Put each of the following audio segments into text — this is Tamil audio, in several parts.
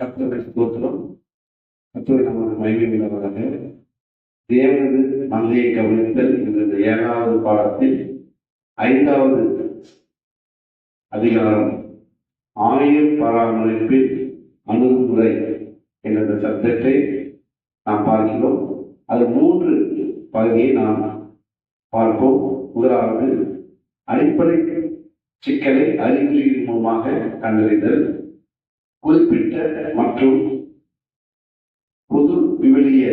கர்த்தருக்கு ஸ்தோத்திரம். கர்த்தர் நமக்கு மகிமை தேவனது மந்தையை கவனித்தல் என்ற ஏழாவது பாடத்தில் ஐந்தாவது அதிகாரம் ஆயுள் பராமரிப்பில் அணுகுமுறை என்ற சப்ஜெக்டை நாம் பார்க்கிறோம். அது மூன்று பகுதியை நாம் பார்ப்போம். முதலாவது அடிப்படை சிக்கலை அறிகுறியின் மூலமாக கண்டறிதல். குறிப்பிட்ட மற்றும் பொது விவிலிய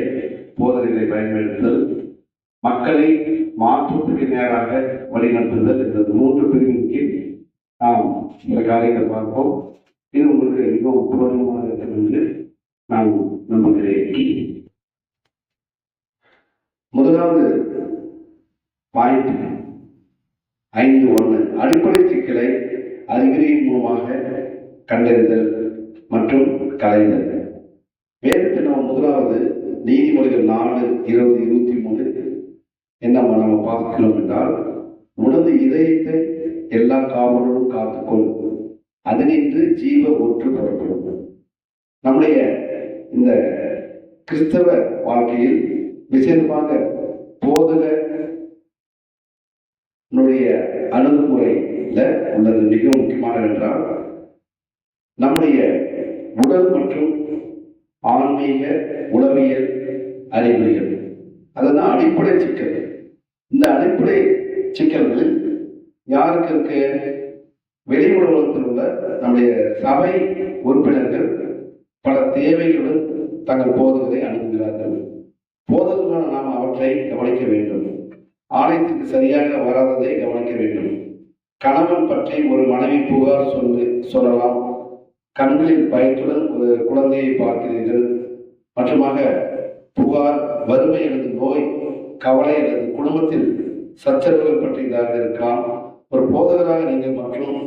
போதனைகளை பயன்படுத்துதல் மக்களை மாற்றத்துக்கு நேராக வழிநடத்துதல் இந்த மூன்று பிரிவின் கீழ் நாம் இந்த காரியங்கள் பார்ப்போம். இது உங்களுக்கு மிகவும் உபயோகமாக இருக்கும் என்று நான் நம்புகிறேன். முதலாவது பாயிண்ட் ஐந்து ஒன்று. அடிப்படை சிக்கலை அறிகுறியின் மூலமாக கண்டறிதல். மற்றும் கலைஞர். வேதத்தில் நம்ம முதலாவது நீதிமொழிகள் நாலு இருபது இருபத்தி மூணு என்ன நம்ம பார்க்கிறோம் என்றால் உனது இதயத்தை எல்லா காவலரும் காத்துக்கொள். அதனின்று ஜீவ ஒற்று புறப்படும் நம்முடைய இந்த கிறிஸ்தவ வாழ்க்கையில் விசேஷமாக போதக அணுகுமுறையில் உள்ளது மிக முக்கியமானவென்றால் நம்முடைய உடல் மற்றும் ஆன்மீக உளவியல் அறிகுறிகள். அதுதான் அடிப்படை சிக்கல். இந்த அடிப்படை சிக்கல்கள் யாருக்கு இருக்கு வெளி உலகத்தில் உள்ள நம்முடைய சபை உறுப்பினர்கள் பல தேவைகளுடன் தங்கள் போதகத்தை அணுகுகிறார்கள். போதகர்களான நாம் அவற்றை கவனிக்க வேண்டும். ஆலயத்துக்கு சரியாக வராததை கவனிக்க வேண்டும். கணவன் பற்றி ஒரு மனைவி புகார் சொல்லு சொல்லலாம். கண்களில் பயத்துடன் ஒரு குழந்தையை பார்க்கிறீர்கள். மற்றுமாக புகார் வறுமை அல்லது நோய் கவலை அல்லது குடும்பத்தில் சச்சரவுகள் பற்றியதாக இருக்கலாம் ஒரு போதகராக நீங்கள் மற்றும்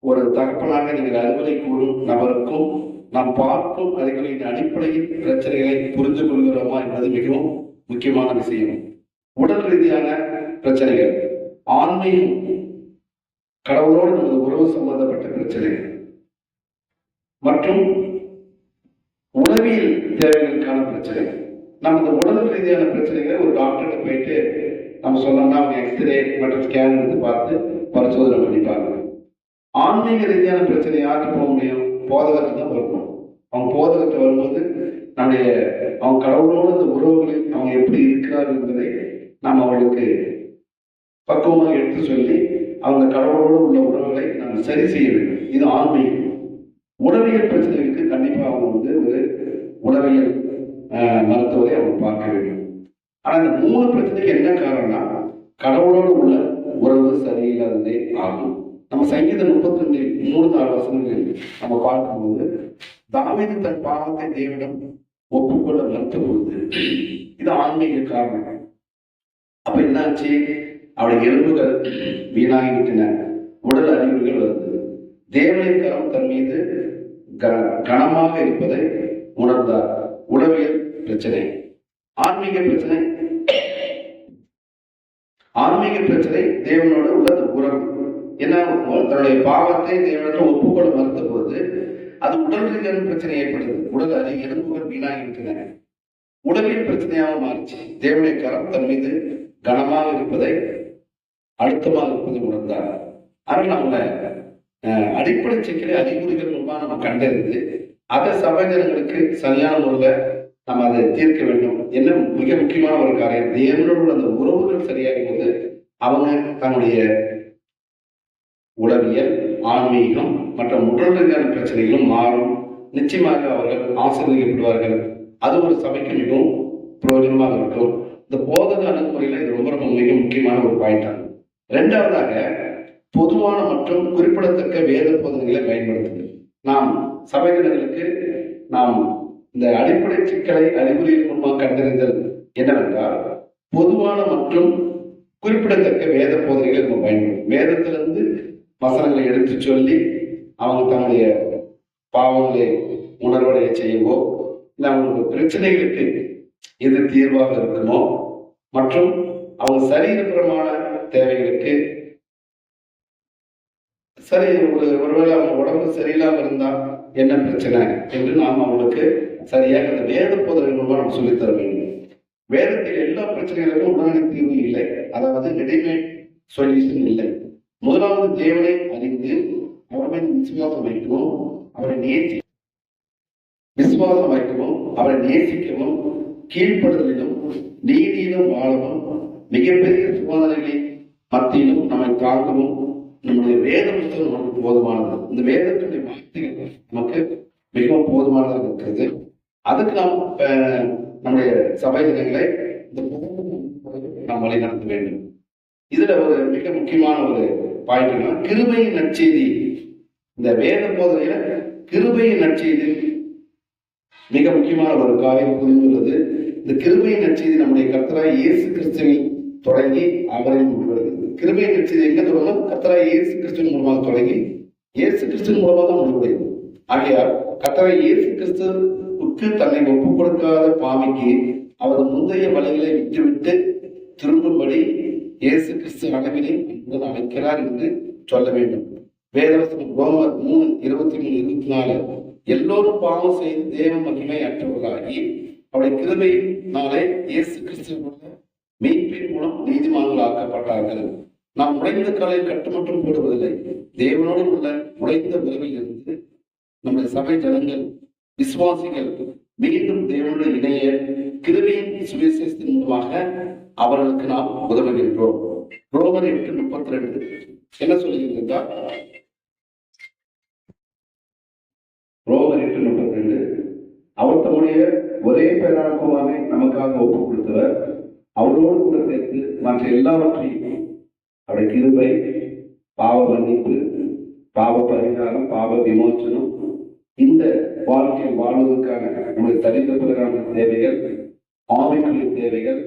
ஒரு தகப்பனாக நீங்கள் அறிவுரை கூறும் நபருக்கும் நாம் பார்க்கும் அறிவுரையின் அடிப்படையில் பிரச்சனைகளை புரிந்து கொள்கிறோமா என்பது மிகவும் முக்கியமான விஷயம். உடல் ரீதியான பிரச்சனைகள். ஆண்மையும் கடவுளோடு நமது உறவு சம்பந்தப்பட்ட பிரச்சனைகள். மற்றும் உளவியல் தேவைகளுக்கான பிரச்சனை. நம்ம இந்த உடல் ரீதியான பிரச்சனைகளை ஒரு டாக்டர்கிட்ட போயிட்டு நம்ம சொல்லணும்னா அவங்க எக்ஸ்ரே மற்றும் ஸ்கேன் எடுத்து பார்த்து பரிசோதனை பண்ணிப்பாங்க ஆன்மீக ரீதியான பிரச்சனை யாருக்கு போக முடியும்? போதகத்தை தான் வரணும். அவங்க போதகத்தை வரும்போது நம்முடைய அவங்க கடவுளோட அந்த உறவுகளில் அவங்க எப்படி இருக்கிறார்கள் என்பதை நாம் அவர்களுக்கு பக்குவமாக எடுத்து சொல்லி அவங்க கடவுளோடு உள்ள உறவுகளை நாம் சரி செய்ய வேண்டும். இது ஆன்மீகம். உளவியல் பிரச்சனைகளுக்கு கண்டிப்பாக அவங்க வந்து ஒரு உளவியல் ஆஹ், மருத்துவரை அவங்க பார்க்க வேண்டும். ஆனா இந்த மூணு பிரச்சனைக்கு என்ன காரணம்னா கடவுளோடு உள்ள உறவு சரியில்லாததே ஆகும். நம்ம சங்கீத முப்பத்தி ரெண்டு மூணு நாலு வசனங்கள் நம்ம பார்க்கும்போது தாவீது தன் பாவத்தை தேவனிடம் ஒப்புக்கொள்ள மறுத்த போது இது ஆன்மீக காரணம். அப்ப என்னாச்சு? அவருடைய எலும்புகள் வீணாகிவிட்டன. உடல் அறிவுகள் வருது தேவனின் கரம் தன் மீது க- கனமாக இருப்பதை உணர்ந்தார். உளவியல் பிரச்சனை. ஆன்மீக பிரச்சனை. ஆன்மீக பிரச்சனை தேவனோட உள்ளது உறவு. ஏன்னா தன்னுடைய பாவத்தை தேவனோட ஒப்புக்கொள்ள மறுத்த போது அது உடல் ரீதியான பிரச்சனை ஏற்படுது. உடல் அறி எலும்புகள் வீணாகி விட்டன. பிரச்சனையாக மாறிச்சு. தேவனுடைய கரம் தன் மீது கனமாக இருப்பதை அழுத்தமாக இருப்பதை உணர்ந்தார். ஆனால் அடிப்படை சிக்கலை அறிகுறிகள் மூலமாக நம்ம கண்டறிந்து அதை சபைஜனங்களுக்கு சரியான முறையில் நம்ம அதை தீர்க்க வேண்டும். என்ன மிக முக்கியமான ஒரு காரியம் தேவனோட அந்த உறவுகள் சரியாகும் போது அவங்க தன்னுடைய உளவியல் ஆன்மீகம் மற்றும் உடல் ரீதியான பிரச்சனைகளும் மாறும். நிச்சயமாக அவர்கள் ஆசீர்வதிக்கப்படுவார்கள். அது ஒரு சபைக்கு மிகவும் பிரயோஜனமாக இருக்கும். இந்த போதக அணுகுமுறையில் இது ரொம்ப ரொம்ப மிக முக்கியமான ஒரு பாயிண்ட் ஆகும். ரெண்டாவதாக பொதுவான மற்றும் குறிப்பிடத்தக்க வேத போதனைகளை பயன்படுத்துங்கள். நாம் சபையினர்களுக்கு நாம் இந்த அடிப்படை சிக்கலை அறிகுறியின் மூலமாக கண்டறிந்தல் என்னவென்றால் பொதுவான மற்றும் குறிப்பிடத்தக்க வேத போதனைகளை நம்ம பயன்படுத்தும் வேதத்திலிருந்து வசனங்களை எடுத்து சொல்லி அவங்க தன்னுடைய பாவங்களை உணர்வடைய செய்யவோ இல்லை அவங்களுக்கு பிரச்சனைகளுக்கு எது தீர்வாக இருக்குமோ மற்றும் அவங்க சரீரபுரமான தேவைகளுக்கு சரி ஒரு ஒருவேளை அவங்க உடம்பு சரியில்லாமல் இருந்தால் என்ன பிரச்சனை என்று நாம் அவங்களுக்கு சரியாக அந்த வேத போதனை மூலமாக நம்ம சொல்லித் தர வேண்டும். வேதத்தில் எல்லா பிரச்சனைகளுக்கும் உடனடி தீர்வு இல்லை. அதாவது ரெடிமேட் சொல்யூஷன் இல்லை. முதலாவது தேவனை அறிந்து அவரை விசுவாசம் வைக்கணும் அவரை நேசி விசுவாசம் வைக்கவும் அவரை நேசிக்கவும் கீழ்ப்படுதலிலும் நீதியிலும் வாழவும் மிகப்பெரிய சோதனைகளின் மத்தியிலும் நம்மை தாங்கவும் நம்முடைய வேத புத்தகம் நமக்கு போதுமானது. இந்த வேதத்துடைய வார்த்தைகள் நமக்கு மிகவும் போதுமானதாக இருக்கிறது. அதுக்கு நாம் நம்முடைய சபை தினங்களை இந்த நாம் வழி நடத்த வேண்டும். இதுல ஒரு மிக முக்கியமான ஒரு பாயிண்ட்னா கிருபையின் நற்செய்தி. இந்த வேத போதனையில கிருபையின் நற்செய்தி மிக முக்கியமான ஒரு காரியம் புரிந்துள்ளது. இந்த கிருபையின் நற்செய்தி நம்முடைய கர்த்தராய் இயேசு கிறிஸ்துவை தொடங்கி அவரில் முடிவடைகிறது கிருபையின் நற்செய்தி எங்க தொடங்கும் கத்தரா இயேசு கிறிஸ்துவின் மூலமாக தொடங்கி இயேசு கிறிஸ்துவின் மூலமாக தான் முடிவடையும் ஆகையால் கத்தரா இயேசு கிறிஸ்துவுக்கு தன்னை ஒப்பு கொடுக்காத பாவிக்கு அவரது முந்தைய வழிகளை விட்டுவிட்டு திரும்பும்படி இயேசு கிறிஸ்து அளவிலே அன்புடன் அழைக்கிறார் என்று சொல்ல வேண்டும். வேதவசனம் ரோமர் மூணு இருபத்தி மூணு இருபத்தி நாலு. எல்லோரும் பாவம் செய்து தேவ மகிமை அற்றவர்களாகி அவருடைய கிருமையினாலே இயேசு கிறிஸ்துவோட மீட்பின் மூலம் நீதிமான்கள் ஆக்கப்பட்டார்கள் நாம் உடைந்த காலில் கட்டுமட்டும் போடுவதில்லை. தேவனோடு உள்ள உடைந்த உறவில் இருந்து நம்முடைய சபை ஜனங்கள் விசுவாசிகள் மீண்டும் தேவனோடு இணைய கிருமியின் சுவிசேஷத்தின் மூலமாக அவர்களுக்கு நாம் உதவுகின்றோம். ரோமர் எட்டு முப்பத்தி ரெண்டு என்ன சொல்லுகிறது ரோமர் எட்டு முப்பத்தி ரெண்டு அவர் தம்முடைய ஒரே பேரான நமக்காக ஒப்புக் கொடுத்தவர். அவரோடு கூட சேர்த்து மற்ற எல்லாவற்றையும் அவருடைய கிருபை பாவ மன்னிப்பு பாவ பரிகாரம் பாவ விமோச்சனம் இந்த வாழ்க்கையில் வாழ்வதற்கான நம்முடைய தனித்தப்படுகிறான தேவைகள் ஆவிக்குரிய தேவைகள்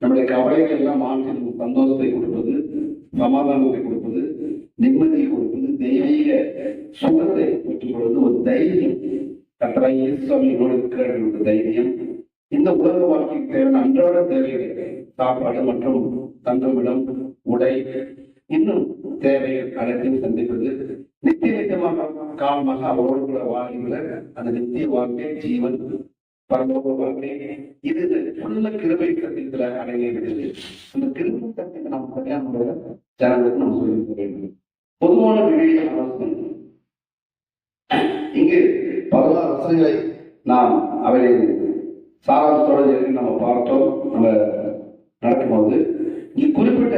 நம்முடைய கவலைகள் எல்லாம் ஆண்களுக்கு சந்தோஷத்தை கொடுப்பது சமாதானத்தை கொடுப்பது நிம்மதியை கொடுப்பது தெய்வீக சுகத்தை பெற்றுக் கொள்வது ஒரு தைரியம். கத்தராய் சுவாமி சுவாமியோடு தைரியம். இந்த உலக வாழ்க்கைக்கு தேவையான அன்றாட தேவைகள் சாப்பாடு மற்றும் தங்குமிடம் உடை இன்னும் தேவைகள் அனைத்தையும் சந்திப்பது நித்திய நித்தியமாக காலமாக அவரோடு கூட வாழ்கிற அந்த நித்திய வாழ்க்கை ஜீவன் பரலோக வாழ்க்கை இது உள்ள கிருமை சத்தியத்துல அடங்கியிருக்கிறது அந்த கிருமை சத்தியத்தை நாம் சரியான முறையில ஜனங்களுக்கு நாம் சொல்லி வேண்டும் பொதுவான விவேக ஆலோசனை இங்கு பல வசனங்களை நாம் அவை சாராம்சத்தோட சேர்த்து நம்ம பார்த்தோம் நம்ம நடக்கும்போது இங்கு குறிப்பிட்ட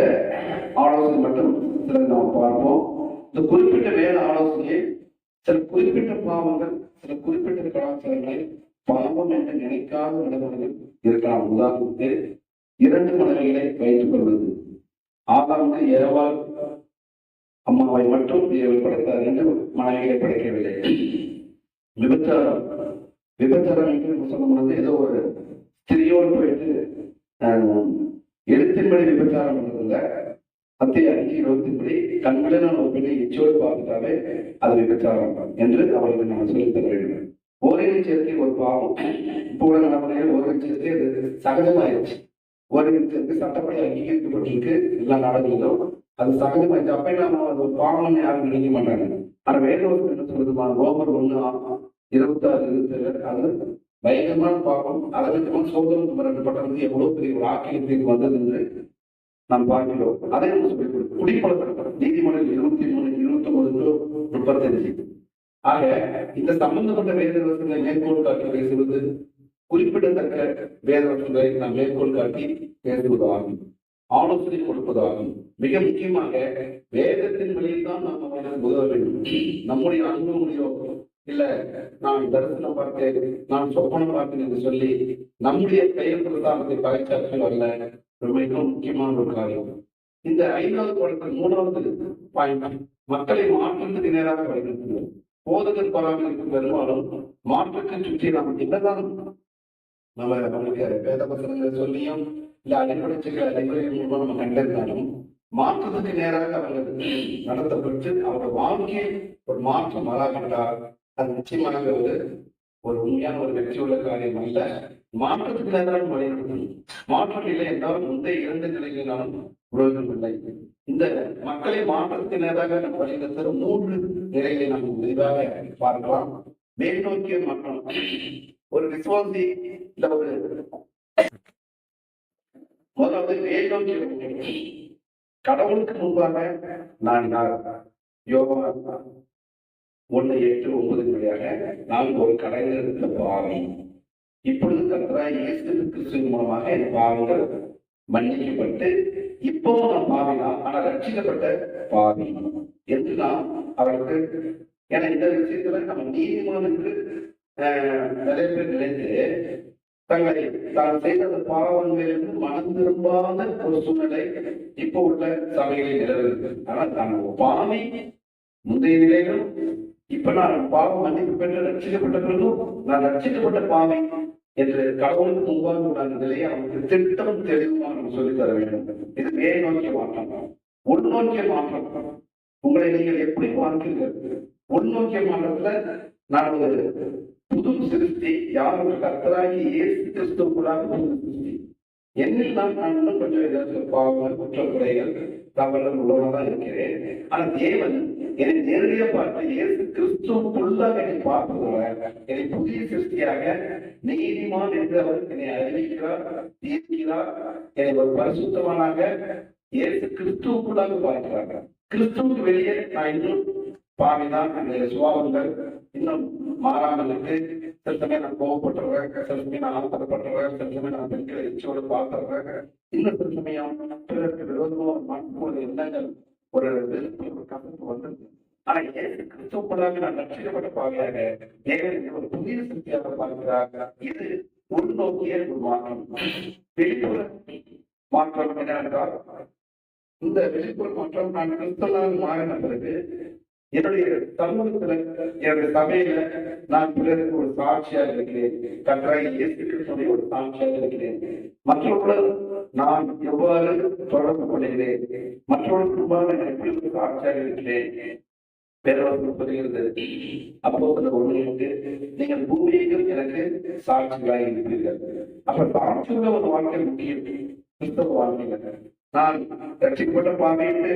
ஆலோசனை மட்டும் சில நாம் பார்ப்போம். இந்த குறிப்பிட்ட வேத ஆலோசனையை சில குறிப்பிட்ட பாவங்கள் சில குறிப்பிட்ட கலாச்சாரங்களை பாவம் என்று நினைக்காத நடைமுறைகள் இருக்கலாம். உதாரணத்துக்கு இரண்டு மனைவிகளை வைத்துக் கொள்வது. ஆதாமுக்கு ஏவாள் அம்மாவை மட்டும் படைத்தார் என்று மனைவிகளை படைக்கவில்லை. விபச்சாரம் விபச்சாரம் என்று சொல்லும் பொழுது ஏதோ ஒரு ஸ்திரியோடு போயிட்டு எழுத்தின்படி விபச்சாரம் பண்ணதில்ல மத்திய அஞ்சு இருபத்தின்படி கண்களில் ஒரு பெண்ணை இச்சோடு பார்த்துட்டாலே அது விபச்சாரம் என்று அவர்களுக்கு நான் சொல்லித் தர வேண்டும். ஓரின சேர்க்கை ஒரு பாவம். இப்போ கூட நடைமுறையில் ஒரு சேர்க்கை அது சகஜமாயிருச்சு. ஓரின சேர்க்கை சட்டப்படி அங்கீகரிக்கப்பட்டிருக்கு. எல்லா நாடுகளிலும் அது சகஜமாயிருச்சு. அப்ப நம்ம அது ஒரு பாவம்னு யாரும் நினைக்க மாட்டாங்க. ஆனா வேதவசம் என்ன சொல்றதுமா ரோமர் ஒண்ணு ஆ- இருபத்தாறு இருபத்தேழு அது பயங்கரமான பாவம். அதற்கு சோதனம் மிரட்டப்பட்டது எவ்வளவு பெரிய ஒரு ஆக்கியத்துக்கு வந்தது என்று நாம் பார்க்கிறோம். அதை நம்ம சொல்லிக் கொடுக்கிறோம். குடிப்பழக்கம் நீதிமன்றம் இருபத்தி மூணு இருபத்தி ஒன்பது முப்பத்தஞ்சு. ஆக இந்த சம்பந்தப்பட்ட வேத வசங்களை மேற்கோள் காட்டி பேசுவது குறிப்பிடத்தக்க வேத வசங்களை நாம் மேற்கோள் காட்டி பேசுவதாகும். ஆலோசனை கொடுப்பதாகும். மிக முக்கியமாக வேதத்தின் வழியில் தான் நாம் உதவ வேண்டும். நம்முடைய அனுபவங்களையோ இல்ல நான் தரிசனம் பார்த்தேன். நான் சொப்பனம் பார்த்தேன் என்று சொல்லி நம்முடைய பெயர் பிரதானத்தை பகைச்சார்கள் அல்ல. ஒரு மிகவும் முக்கியமான ஒரு காரியம். இந்த ஐந்தாவது படத்தில் மூணாவது பாயிண்ட். மக்களை மாற்றத்துக்கு நேராக வழிநடத்துவோம் போதகர் பராமரிப்பு பெரும்பாலும் மாற்றுக்கு சுற்றி நாம் என்னதான் நம்ம நம்மளுக்கு வேத வசனங்களை சொல்லியும் இல்ல அடிப்படை சில லைப்ரரி மூலமா நம்ம கண்டிருந்தாலும் மாற்றத்துக்கு நேராக அவர்கள் நடத்தப்பட்டு அவரோட வாழ்க்கையில் ஒரு மாற்றம் வராவிட்டால் அது நிச்சயமாக ஒரு ஒரு உண்மையான ஒரு வெற்றி உள்ள காரியம் அல்ல. மாற்றத்துக்கு நேராக மாற்றம் இல்லை என்றால் முந்தைய இரண்டு நிலைகளினாலும் உலகம் இல்லை. இந்த மக்களை மாற்றத்துக்கு நேராக வழிநடத்துகிற மூன்று நிலைகளை நாம் விரிவாக பார்க்கலாம். மேல் நோக்கிய மாற்றம். ஒரு விசுவாசி இந்த ஒரு முதலாவது மேல் நோக்கி கடவுளுக்கு முன்பாக நான் யார் யோகா ஒன்று எட்டு ஒன்பது வழியாக நான் ஒரு கடையில் இருந்த பாவி இப்பொழுது கத்தராய் இயேசு கிறிஸ்துவின் மூலமாக என் பாவங்கள் மன்னிக்கப்பட்டு இப்போ நான் பாவினா ஆனால் ரட்சிக்கப்பட்ட பாவி என்று நாம் அவருக்கு ஏன்னா இந்த விஷயத்துல நம்ம நீதிமான் என்று ஆஹ், நிறைய பேர் நினைத்து தங்களை தான் செய்த அந்த பாவங்களிலிருந்து மனம் திரும்பாத ஒரு சூழ்நிலை இப்போ உள்ள சபைகளில் நிலவுகிறது. ஆனால் தான் பாவி. முந்தைய நிலையிலும் இப்ப நான் பாவம் மன்னிப்பு பெற்று ரட்சிக்கப்பட்ட பிறகும் நான் ரட்சிக்கப்பட்ட பாவை என்று கடவுளுக்கு முன்பாக உள்ள அந்த நிலையை அவனுக்கு திட்டம் தெளிவாக நம்ம சொல்லித் தர வேண்டும். இது மேல் நோக்கிய மாற்றம். உள்நோக்கிய மாற்றம். உங்களை நீங்கள் எப்படி பார்க்கிறீர்கள்? உள்நோக்கிய மாற்றத்துல நான் ஒரு புது சிருஷ்டி யாரும் கர்த்தராகி இயேசு கிறிஸ்துக்குள்ளாக புது சிருஷ்டி. என்னில் நான் நான் இன்னும் கொஞ்சம் ஏதாவது பாவங்கள் குற்றக்குறைகள் தவறுகள் உள்ளவனாக இருக்கிறேன். ஆனா தேவன் என்னை நேரடியாக பார்த்த இயேசு கிறிஸ்துவுக்குள்ளாக என்னை பார்ப்பதோட என்னை புதிய சிருஷ்டியாக நீதிமான் என்று அவர் என்னை அறிவிக்கிறார் தீர்க்கிறார் என்னை ஒரு பரிசுத்தவனாக இயேசு கிறிஸ்துவுக்குள்ளாக பார்க்கிறாங்க கிறிஸ்துவுக்கு வெளியே நான் இன்னும் பாவிதான் அந்த சுபாவங்கள் இன்னும் மாறாமல் இருக்கு. சில சமயம் நான் கோவப்பட்டுருவேன் சில சமயம் நான் ஆத்திரப்படுறேன் சில சமயம் நான் பெண்களை எச்சோடு பார்த்துருவேன் இன்னும் சில சமயம் பிறருக்கு விரோதமாக மனசுல எண்ணங்கள் ஒரு வெறுப்பு ஒரு கசப்பு வந்தது. ஆனா ஏழு கிறிஸ்துவப்படாம நான் ரட்சிக்கப்பட்ட பாவியாக தேவன் ஒரு புதிய சக்தியாக பார்க்கிறார் இது உள்நோக்கிய ஒரு மாற்றம்? வெளிப்புற மாற்றம் என்னவென்றால் இந்த வெளிப்புற மாற்றம் நான் கிறிஸ்தவனாக மாறின பிறகு என்னுடைய சமூகத்துல என்னுடைய சபையில நான் பிறருக்கு ஒரு சாட்சியாக இருக்கிறேன். கன்றாய் இயேசு சொல்லி ஒரு சாட்சியாக இருக்கிறேன். மற்றவர்களும் நான் எவ்வாறு தொடர்பு கொள்கிறேன்? மற்றவர்களுக்கு முன்பாக எப்படி சாட்சியாக இருக்கிறேன் பேரவர்கள் சொல்கிறது அப்போ அந்த ஒன்றுக்கு நீங்கள் பூமியையும் எனக்கு சாட்சிகளாக இருக்கிறீர்கள் அப்ப சாட்சியுள்ள ஒரு வாழ்க்கை முக்கியம். கிறிஸ்தவ வாழ்க்கையில. நான் ரட்சிக்கப்பட்ட பார்வையிட்டு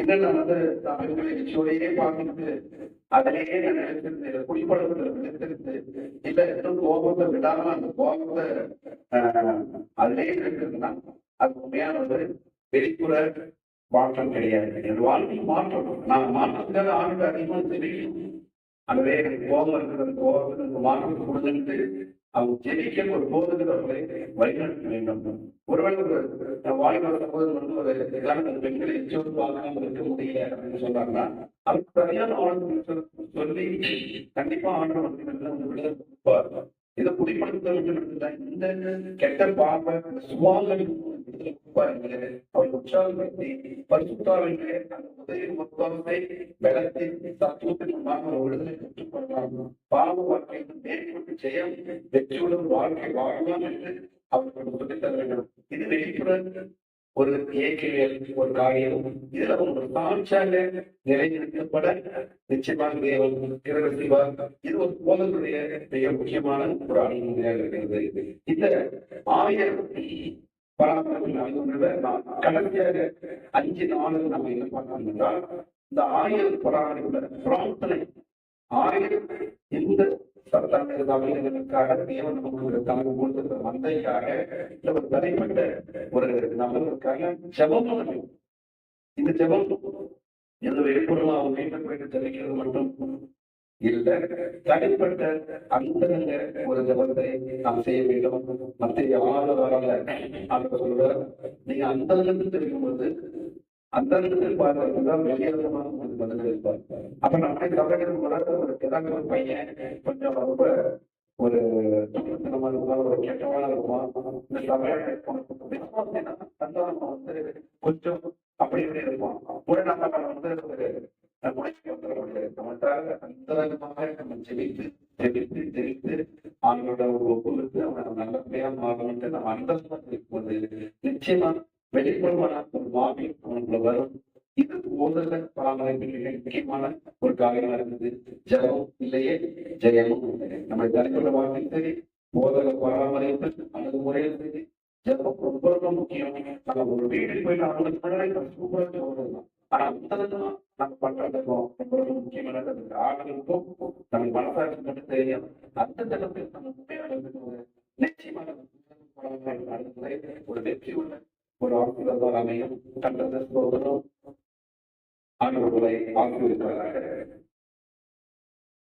இன்னும் நான் வந்து நான் பெண்களை நிச்சயோடையே பார்த்துட்டு அதிலேயே நான் நினைச்சிருந்து குடிப்படத்தில் நினைத்திருந்து இல்ல இன்னும் கோபத்தை விடாம அந்த கோபத்தை அதிலேயே இருக்கிறதுனா அது உண்மையான ஒரு வெளிப்புற மாற்றம் கிடையாது. என் வாழ்க்கை மாற்றம். நான் மாற்றத்துக்காக ஆண்டு அதிகமாக தெரியும். அதுவே எனக்கு கோபம் இருக்கிறது கோபத்துக்கு மாற்றத்தை கொடுத்துட்டு அவங்க ஜெபிக்க ஒரு போதுகிறவர்களை வழிநடத்த வேண்டும் ஒருவேளை ஒரு வாய்ப்பு போது வந்து ஒரு அந்த பெண்களை எச்சோடு பார்க்காம இருக்க முடியல அப்படின்னு சொன்னாங்கன்னா அதுக்கு சரியான ஆளுநர் சொல்லி கண்டிப்பா ஆண்டவர் வந்து வந்து விடுதலை கொடுப்பார். இதை குடிப்படுத்த வேண்டும் இந்த கெட்ட பார்வை சுவாங்களுக்கு விடுதலை அவர் உற்சாகப்படுத்தி பரிசுத்தாவிலே அந்த உதவி மொத்தத்தை பலத்தை சத்துவத்தின் மூலமாக ஒரு விடுதலை பாவ வாழ்க்கையில் மேற்கொண்டு வெற்றியுடன் வாழ்க்கை வாழலாம் என்று அவர்களுக்கு சொல்லித் தர வேண்டும் இது வெளிப்புற ஒரு இயற்கையல் ஒரு காரியம். இதுல ஒரு சாட்சியாக நிலைநிறுத்தப்பட நிச்சயமாக தேவன் இது ஒரு போதனுடைய மிக முக்கியமான ஒரு அணுகுமுறையாக இருக்கிறது. இந்த ஆயர் கடைசியாக அஞ்சு நாள் நம்ம என்ன பண்ணோம் என்றால் இந்த ஆயிரம் பராமரிப்புல பிரார்த்தனை ஆயிரம் இந்த சத்தங்கள் தமிழர்களுக்காக தேவன் நமக்கு ஒரு தமிழ் கொடுத்த மந்தைக்காக இல்ல ஒரு தனிப்பட்ட ஒரு நபர்களுக்காக ஜெபம் இந்த ஜெபம் எந்த வெளிப்பொருளும் அவங்க மீண்டும் போயிட்டு தெரிவிக்கிறது மட்டும். இல்ல தனிப்பட்ட அந்த ஒரு ஜபத்தை நாம் செய்ய வேண்டும். மத்திய ஆறு வரல அந்த சொல்ற நீங்க அந்த தெரிவிக்கும் போது அந்த இடத்தில் பார்க்கறதுதான் பதில் இருப்பார். அப்ப நம்ம தமிழகம் வளர்ந்த ஒரு கிழங்கு ஒரு பையன் கொஞ்சம் ரொம்ப ஒரு துணித்தனமா இருக்குமா? ஒரு கெட்டவனா இருக்குமா? இந்த சபையோட வந்து கொஞ்சம் அப்படி இப்படி இருப்போம் உடனே நம்ம வந்து ஒரு நம்முடைய வந்துட நமக்காக அந்தரங்கமாக நம்ம ஜெயித்து ஜெயித்து ஜெயித்து அவங்களோட ஒரு ஒப்புவித்து அவனை நல்லபடியா மாறணும்ட்டு நம்ம அந்த இருக்கும்போது நிச்சயமா வெளிப்புறமான ஒரு மாவி அவனுக்குள்ள வரும் இது ஓதல பராமரிப்பு முக்கியமான ஒரு காரியமா இருந்தது ஜபம் இல்லையே ஜெயமும் நம்ம தனிப்பட்ட வாழ்க்கை சரி போதல பராமரிப்பு அல்லது முறையில் சரி ஜபம் ரொம்ப ரொம்ப முக்கியம் நம்ம ஒரு வீட்டுக்கு போயிட்டு அவங்களுக்கு முன்னாடி நம்ம சூப்பரா சொல்றோம் ஆனா நம்ம பண்றதுக்கும் முக்கியமானது அந்த நம்ம மனசாட்சி மட்டும் தெரியும் அந்த தளத்தில் நம்ம உண்மையான நிச்சயமாக ஒரு வெற்றி உள்ள ஒரு ஆசீர்வாதம் அமையும் கண்டத சோதனம் ஆண்டவர்களை